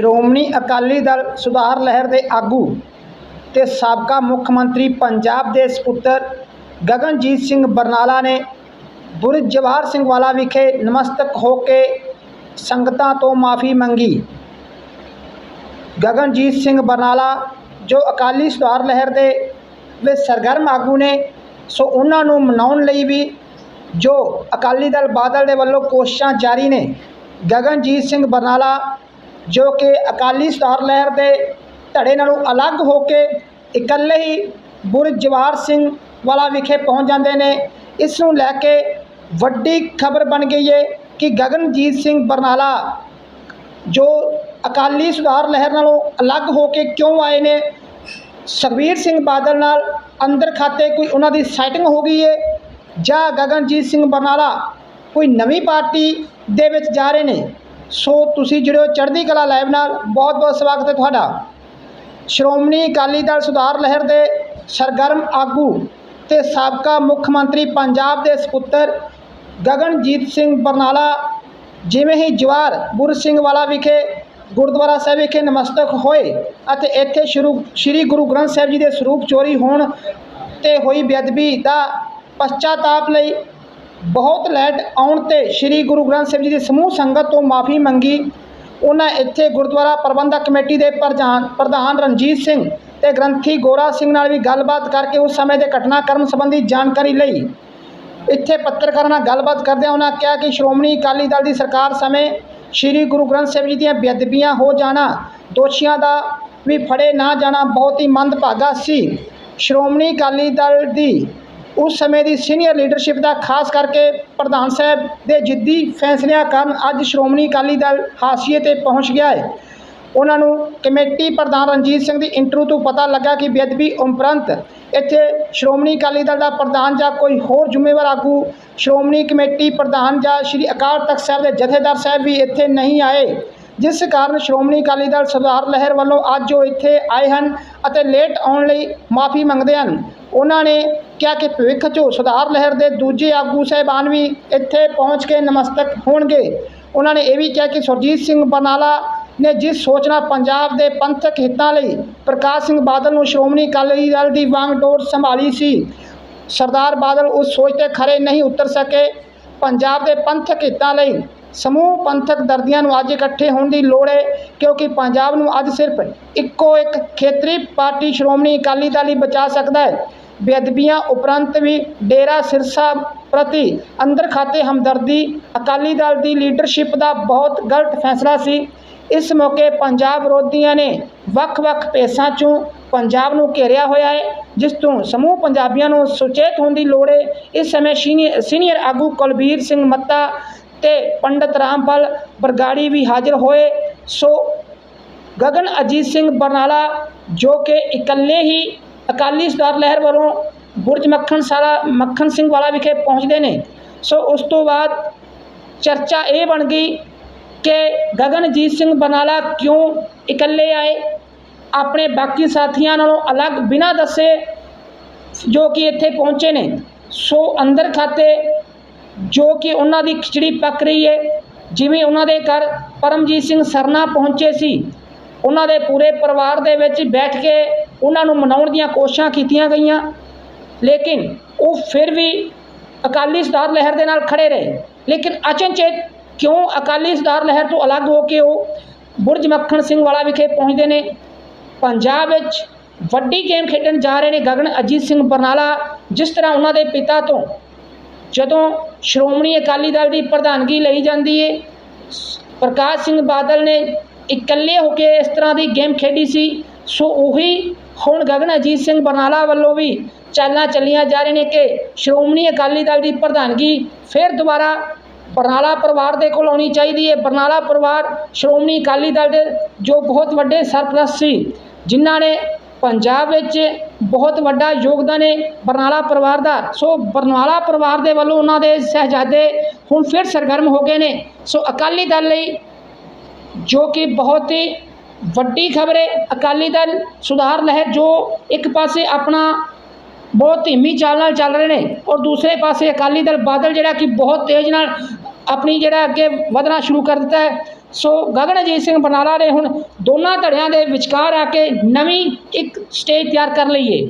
ਸ਼੍ਰੋਮਣੀ ਅਕਾਲੀ ਦਲ ਸੁਧਾਰ ਲਹਿਰ ਦੇ ਆਗੂ ਤੇ ਸਾਬਕਾ ਮੁੱਖ ਮੰਤਰੀ ਪੰਜਾਬ ਦੇ ਸਪੁੱਤਰ ਗਗਨਜੀਤ ਸਿੰਘ ਬਰਨਾਲਾ ਨੇ ਬੁਰਜ ਜਵਾਹਰ ਸਿੰਘ ਵਾਲਾ ਵਿਖੇ ਨਮਸਤਕ ਹੋ ਕੇ ਸੰਗਤਾਂ ਤੋਂ ਮਾਫੀ ਮੰਗੀ। ਗਗਨਜੀਤ ਸਿੰਘ ਬਰਨਾਲਾ, ਜੋ ਅਕਾਲੀ ਸੁਧਾਰ ਲਹਿਰ ਦੇ ਵਿੱਚ ਸਰਗਰਮ ਆਗੂ ਨੇ, ਸੋ ਉਹਨਾਂ ਨੂੰ ਮਨਾਉਣ ਲਈ ਵੀ ਜੋ ਅਕਾਲੀ ਦਲ ਬਾਦਲ ਦੇ ਵੱਲੋਂ ਕੋਸ਼ਿਸ਼ਾਂ ਜਾਰੀ ਨੇ, ਗਗਨਜੀਤ ਸਿੰਘ ਬਰਨਾਲਾ ਜੋ ਕਿ ਅਕਾਲੀ ਸੁਧਾਰ ਲਹਿਰ ਦੇ ਧੜੇ ਨਾਲੋਂ ਅਲੱਗ ਹੋ ਕੇ ਇਕੱਲੇ ਹੀ ਬੁਰਜ ਜਵਾਹਰ ਸਿੰਘ ਵਾਲਾ ਵਿਖੇ ਪਹੁੰਚ ਜਾਂਦੇ ਨੇ। ਇਸ ਨੂੰ ਲੈ ਕੇ ਵੱਡੀ ਖਬਰ ਬਣ ਗਈ ਹੈ ਕਿ ਗਗਨਜੀਤ ਸਿੰਘ ਬਰਨਾਲਾ, ਜੋ ਅਕਾਲੀ ਸੁਧਾਰ ਲਹਿਰ ਨਾਲੋਂ ਅਲੱਗ ਹੋ ਕੇ ਕਿਉਂ ਆਏ ਨੇ ਸੁਖਬੀਰ ਸਿੰਘ ਬਾਦਲ ਨਾਲ ਅੰਦਰ ਖਾਤੇ ਕੋਈ ਉਹਨਾਂ ਦੀ ਸੈਟਿੰਗ ਹੋ ਗਈ ਹੈ ਜਾਂ ਗਗਨਜੀਤ ਸਿੰਘ ਬਰਨਾਲਾ ਕੋਈ ਨਵੀਂ ਪਾਰਟੀ ਦੇ ਵਿੱਚ ਜਾ ਰਹੇ ਨੇ? ਸੋ ਤੁਸੀਂ ਜਿਹੜੇ ਚੜ੍ਹਦੀ ਕਲਾ ਲਾਈਵ ਨਾਲ। ਬਹੁਤ ਬਹੁਤ ਸਵਾਗਤ ਹੈ ਤੁਹਾਡਾ। ਸ਼੍ਰੋਮਣੀ ਅਕਾਲੀ ਦਲ ਸੁਧਾਰ ਲਹਿਰ ਦੇ ਸਰਗਰਮ ਆਗੂ ਤੇ ਸਾਬਕਾ ਮੁੱਖ ਮੰਤਰੀ ਪੰਜਾਬ ਦੇ ਸਪੁੱਤਰ ਗਗਨਜੀਤ ਸਿੰਘ ਬਰਨਾਲਾ, ਜਿਵੇਂ ਹੀ ਜਵਾਰ ਗੁਰ ਸਿੰਘ ਵਾਲਾ ਵਿਖੇ, ਗੁਰਦੁਆਰਾ ਸਾਹਿਬ ਵਿਖੇ ਨਮਸਤਕ ਹੋਏ ਅਤੇ ਇੱਥੇ ਸ਼ੁਰੂ, ਸ੍ਰੀ ਗੁਰੂ ਗ੍ਰੰਥ ਸਾਹਿਬ ਜੀ ਦੇ ਸਰੂਪ ਚੋਰੀ ਹੋਣ ਤੇ ਹੋਈ ਬੇਅਦਬੀ ਦਾ ਪਛਤਾਤਾਪ ਲਈ ਬਹੁਤ ਲੈਟ ਆਉਣ ਤੇ ਸ੍ਰੀ ਗੁਰੂ ਗ੍ਰੰਥ ਸਾਹਿਬ ਜੀ ਦੀ ਸਮੂਹ ਸੰਗਤ ਤੋਂ ਮਾਫੀ ਮੰਗੀ। ਉਹਨਾਂ ਇੱਥੇ ਗੁਰਦੁਆਰਾ ਪ੍ਰਬੰਧਕ ਕਮੇਟੀ ਦੇ ਪ੍ਰਧਾਨ ਪ੍ਰਧਾਨ ਰਣਜੀਤ ਸਿੰਘ ਤੇ ਗ੍ਰੰਥੀ ਗੋਰਾ ਸਿੰਘ ਨਾਲ ਵੀ ਗੱਲਬਾਤ ਕਰਕੇ ਉਸ ਸਮੇਂ ਦੇ ਘਟਨਾਕ੍ਰਮ ਸੰਬੰਧੀ ਜਾਣਕਾਰੀ ਲਈ। ਇੱਥੇ ਪੱਤਰਕਾਰਾਂ ਨਾਲ ਗੱਲਬਾਤ ਕਰਦਿਆਂ ਉਹਨਾਂ ਕਿਹਾ ਕਿ ਸ਼੍ਰੋਮਣੀ ਅਕਾਲੀ ਦਲ ਦੀ ਸਰਕਾਰ ਸਮੇਂ ਸ੍ਰੀ ਗੁਰੂ ਗ੍ਰੰਥ ਸਾਹਿਬ ਜੀ ਦੀਆਂ ਬੇਅਦਬੀਆਂ ਹੋ ਜਾਣਾ, ਦੋਸ਼ੀਆਂ ਦਾ ਵੀ ਫੜੇ ਨਾ ਜਾਣਾ ਬਹੁਤ ਹੀ ਮੰਦਭਾਗਾ ਸੀ। ਸ਼੍ਰੋਮਣੀ ਅਕਾਲੀ ਦਲ ਦੀ ਉਸ ਸਮੇਂ ਦੀ ਸੀਨੀਅਰ ਲੀਡਰਸ਼ਿਪ ਦਾ ਖਾਸ ਕਰਕੇ ਪ੍ਰਧਾਨ ਸਾਹਿਬ ਦੇ ਜਿੱਦੀ ਫੈਸਲਿਆਂ ਕਾਰਨ ਅੱਜ ਸ਼੍ਰੋਮਣੀ ਅਕਾਲੀ ਦਲ ਹਾਸੀਏ ਤੇ ਪਹੁੰਚ ਗਿਆ ਹੈ। ਉਹਨਾਂ ਨੂੰ ਕਮੇਟੀ ਪ੍ਰਧਾਨ ਰਣਜੀਤ ਸਿੰਘ ਦੀ ਇੰਟਰਵਿਊ ਤੋਂ ਪਤਾ ਲੱਗਾ ਕਿ ਬੇਅਦਬੀ ਉਪਰੰਤ ਇੱਥੇ ਸ਼੍ਰੋਮਣੀ ਅਕਾਲੀ ਦਲ ਦਾ ਪ੍ਰਧਾਨ ਜਾਂ ਕੋਈ ਹੋਰ ਜ਼ਿੰਮੇਵਾਰ ਆਗੂ, ਸ਼੍ਰੋਮਣੀ ਕਮੇਟੀ ਪ੍ਰਧਾਨ ਜਾਂ ਸ਼੍ਰੀ ਅਕਾਲ ਤਖਤ ਸਾਹਿਬ ਦੇ ਜਥੇਦਾਰ ਸਾਹਿਬ ਵੀ ਇੱਥੇ ਨਹੀਂ ਆਏ। ਜਿਸ ਕਾਰਨ ਸ਼੍ਰੋਮਣੀ ਅਕਾਲੀ ਦਲ ਸਰਦਾਰ ਲਹਿਰ ਵੱਲੋਂ ਅੱਜ ਉਹ ਇੱਥੇ ਆਏ ਹਨ ਅਤੇ ਲੇਟ ਆਉਣ ਲਈ ਮਾਫੀ ਮੰਗਦੇ ਹਨ। ਉਹਨਾਂ ਨੇ ਕਿਹਾ ਕਿ ਭਵਿੱਖ 'ਚ ਸੁਧਾਰ ਲਹਿਰ ਦੇ ਦੂਜੇ ਆਗੂ ਸਾਹਿਬਾਨ ਵੀ ਇੱਥੇ ਪਹੁੰਚ ਕੇ ਨਮਸਤਕ ਹੋਣਗੇ। ਉਹਨਾਂ ਨੇ ਇਹ ਵੀ ਕਿਹਾ ਕਿ ਸੁਰਜੀਤ ਸਿੰਘ ਬਰਨਾਲਾ ਨੇ ਜਿਸ ਸੋਚ ਨਾਲ ਪੰਜਾਬ ਦੇ ਪੰਥਕ ਹਿੱਤਾਂ ਲਈ ਪ੍ਰਕਾਸ਼ ਸਿੰਘ ਬਾਦਲ ਨੂੰ ਸ਼੍ਰੋਮਣੀ ਅਕਾਲੀ ਦਲ ਦੀ ਵਾਂਗ ਡੋਰ ਸੰਭਾਲੀ ਸੀ, ਸਰਦਾਰ ਬਾਦਲ ਉਸ ਸੋਚ ਤੇ ਖਰੇ ਨਹੀਂ ਉਤਰ ਸਕੇ। ਪੰਜਾਬ ਦੇ ਪੰਥਕ ਹਿੱਤਾਂ ਲਈ ਸਮੂਹ ਪੰਥਕ ਦਰਦੀਆਂ ਨੂੰ ਅੱਜ ਇਕੱਠੇ ਹੋਣ ਦੀ ਲੋੜ ਹੈ ਕਿਉਂਕਿ ਪੰਜਾਬ ਨੂੰ ਅੱਜ ਸਿਰਫ ਇੱਕੋ ਇੱਕ ਖੇਤਰੀ ਪਾਰਟੀ ਸ਼੍ਰੋਮਣੀ ਅਕਾਲੀ ਦਲ ਹੀ ਬਚਾ ਸਕਦਾ ਹੈ ਬੇਅਦਬੀਆਂ ਉਪਰੰਤ ਵੀ ਡੇਰਾ ਸਿਰਸਾ ਪ੍ਰਤੀ ਅੰਦਰ ਖਾਤੇ ਹਮਦਰਦੀ ਅਕਾਲੀ ਦਲ ਦੀ ਲੀਡਰਸ਼ਿਪ ਦਾ ਬਹੁਤ ਗਲਤ ਫੈਸਲਾ ਸੀ। ਇਸ ਮੌਕੇ ਪੰਜਾਬ ਵਿਰੋਧੀਆਂ ਨੇ ਵੱਖ-ਵੱਖ ਪੇਸਾਂ 'ਚੋਂ ਪੰਜਾਬ ਨੂੰ ਘੇਰਿਆ ਹੋਇਆ ਹੈ, ਜਿਸ ਤੋਂ ਸਮੂਹ ਪੰਜਾਬੀਆਂ ਨੂੰ ਸੁਚੇਤ ਹੋਣ ਦੀ ਲੋੜ ਹੈ। ਇਸ ਸਮੇਂ ਸੀਨੀਅਰ ਸੀਨੀਅਰ ਆਗੂ ਕੁਲਬੀਰ ਸਿੰਘ ਮੱਤਾ ਤੇ ਪੰਡਤ ਰਾਮਪਾਲ ਬਰਗਾੜੀ ਵੀ ਹਾਜ਼ਰ ਹੋਏ। ਸੋ ਗਗਨ ਅਜੀਤ ਸਿੰਘ ਬਰਨਾਲਾ, ਜੋ ਕਿ ਇਕੱਲੇ ਹੀ ਅਕਾਲੀ ਸੁਧਾਰ ਲਹਿਰ ਵੱਲੋਂ ਬੁਰਜ ਮੱਖਣ ਸਾਰਾ ਮੱਖਣ ਸਿੰਘ ਵਾਲਾ ਵਿਖੇ ਪਹੁੰਚਦੇ ਨੇ। ਸੋ ਉਸ ਤੋਂ ਬਾਅਦ ਚਰਚਾ ਇਹ ਬਣ ਗਈ ਕਿ ਗਗਨਜੀਤ ਸਿੰਘ ਬਨਾਲਾ ਕਿਉਂ ਇਕੱਲੇ ਆਏ? ਆਪਣੇ ਬਾਕੀ ਸਾਥੀਆਂ ਨਾਲੋਂ ਅਲੱਗ ਬਿਨਾਂ ਦੱਸੇ ਜੋ ਕਿ ਇੱਥੇ ਪਹੁੰਚੇ ਨੇ। ਸੋ ਅੰਦਰ ਖਾਤੇ ਜੋ ਕਿ ਉਹਨਾਂ ਦੀ ਖਿਚੜੀ ਪੱਕ ਰਹੀ ਹੈ ਜਿਵੇਂ ਉਹਨਾਂ ਦੇ ਘਰ ਪਰਮਜੀਤ ਸਿੰਘ ਸਰਨਾ ਪਹੁੰਚੇ ਸੀ, ਉਹਨਾਂ ਦੇ ਪੂਰੇ ਪਰਿਵਾਰ ਦੇ ਵਿੱਚ ਬੈਠ ਕੇ ਉਹਨਾਂ ਨੂੰ ਮਨਾਉਣ ਦੀਆਂ ਕੋਸ਼ਿਸ਼ਾਂ ਕੀਤੀਆਂ ਗਈਆਂ, ਲੇਕਿਨ ਉਹ ਫਿਰ ਵੀ ਅਕਾਲੀ ਸੁਧਾਰ ਲਹਿਰ ਦੇ ਨਾਲ ਖੜੇ ਰਹੇ। ਲੇਕਿਨ ਅਚਨਚੇਤ ਕਿਉਂ ਅਕਾਲੀ ਸੁਧਾਰ ਲਹਿਰ ਤੋਂ ਅਲੱਗ ਹੋ ਕੇ ਉਹ ਬੁਰਜ ਮੱਖਣ ਸਿੰਘ ਵਾਲਾ ਵਿਖੇ ਪਹੁੰਚਦੇ ਨੇ? ਪੰਜਾਬ ਵਿੱਚ ਵੱਡੀ ਗੇਮ ਖੇਡਣ ਜਾ ਰਹੇ ਨੇ ਗਗਨ ਅਜੀਤ ਸਿੰਘ ਬਰਨਾਲਾ, ਜਿਸ ਤਰ੍ਹਾਂ ਉਹਨਾਂ ਦੇ ਪਿਤਾ ਤੋਂ ਜਦੋਂ ਸ਼੍ਰੋਮਣੀ ਅਕਾਲੀ ਦਲ ਦੀ ਪ੍ਰਧਾਨਗੀ ਲਈ ਜਾਂਦੀ ਹੈ ਪ੍ਰਕਾਸ਼ ਸਿੰਘ ਬਾਦਲ ਨੇ ਇਕੱਲੇ ਹੋ ਕੇ ਇਸ ਤਰ੍ਹਾਂ ਦੀ ਗੇਮ ਖੇਡੀ ਸੀ, ਸੋ ਉਹੀ ਹੁਣ ਗਗਨ ਅਜੀਤ ਸਿੰਘ ਬਰਨਾਲਾ ਵੱਲੋਂ ਵੀ ਚਾਲਾਂ ਚੱਲੀਆਂ ਜਾ ਰਹੀਆਂ ਨੇ ਕਿ ਸ਼੍ਰੋਮਣੀ ਅਕਾਲੀ ਦਲ ਦੀ ਪ੍ਰਧਾਨਗੀ ਫਿਰ ਦੁਬਾਰਾ ਬਰਨਾਲਾ ਪਰਿਵਾਰ ਦੇ ਕੋਲ ਆਉਣੀ ਚਾਹੀਦੀ ਹੈ। ਬਰਨਾਲਾ ਪਰਿਵਾਰ ਸ਼੍ਰੋਮਣੀ ਅਕਾਲੀ ਦਲ ਦੇ ਜੋ ਬਹੁਤ ਵੱਡੇ ਸਰਪ੍ਰਸਤ ਸੀ, ਜਿਨ੍ਹਾਂ ਨੇ ਪੰਜਾਬ ਵਿੱਚ ਬਹੁਤ ਵੱਡਾ ਯੋਗਦਾਨ ਹੈ ਬਰਨਾਲਾ ਪਰਿਵਾਰ ਦਾ। ਸੋ ਬਰਨਾਲਾ ਪਰਿਵਾਰ ਦੇ ਵੱਲੋਂ ਉਹਨਾਂ ਦੇ ਸਹਿਜਾਦੇ ਹੁਣ ਫਿਰ ਸਰਗਰਮ ਹੋ ਗਏ ਨੇ। ਸੋ ਅਕਾਲੀ ਦਲ ਲਈ ਜੋ ਕਿ ਬਹੁਤ ਹੀ ਵੱਡੀ ਖਬਰ ਹੈ, ਅਕਾਲੀ ਦਲ, ਸੁਧਾਰ ਲਹਿਰ ਜੋ ਇੱਕ ਪਾਸੇ ਆਪਣਾ ਬਹੁਤ ਧੀਮੀ ਚਾਲ ਨਾਲ ਚੱਲ ਰਹੇ ਨੇ ਔਰ ਦੂਸਰੇ ਪਾਸੇ ਅਕਾਲੀ ਦਲ ਬਾਦਲ ਜਿਹੜਾ ਕਿ ਬਹੁਤ ਤੇਜ਼ ਨਾਲ ਆਪਣੀ ਜਿਹੜਾ ਅੱਗੇ ਵਧਣਾ ਸ਼ੁਰੂ ਕਰ ਦਿੱਤਾ ਹੈ। ਸੋ ਗਗਨਜੀਤ ਸਿੰਘ ਬਨਾਲਾ ਨੇ ਹੁਣ ਦੋਨਾਂ ਧੜਿਆਂ ਦੇ ਵਿਚਕਾਰ ਆ ਕੇ ਨਵੀਂ ਇੱਕ ਸਟੇਜ ਤਿਆਰ ਕਰ ਲਈ ਏ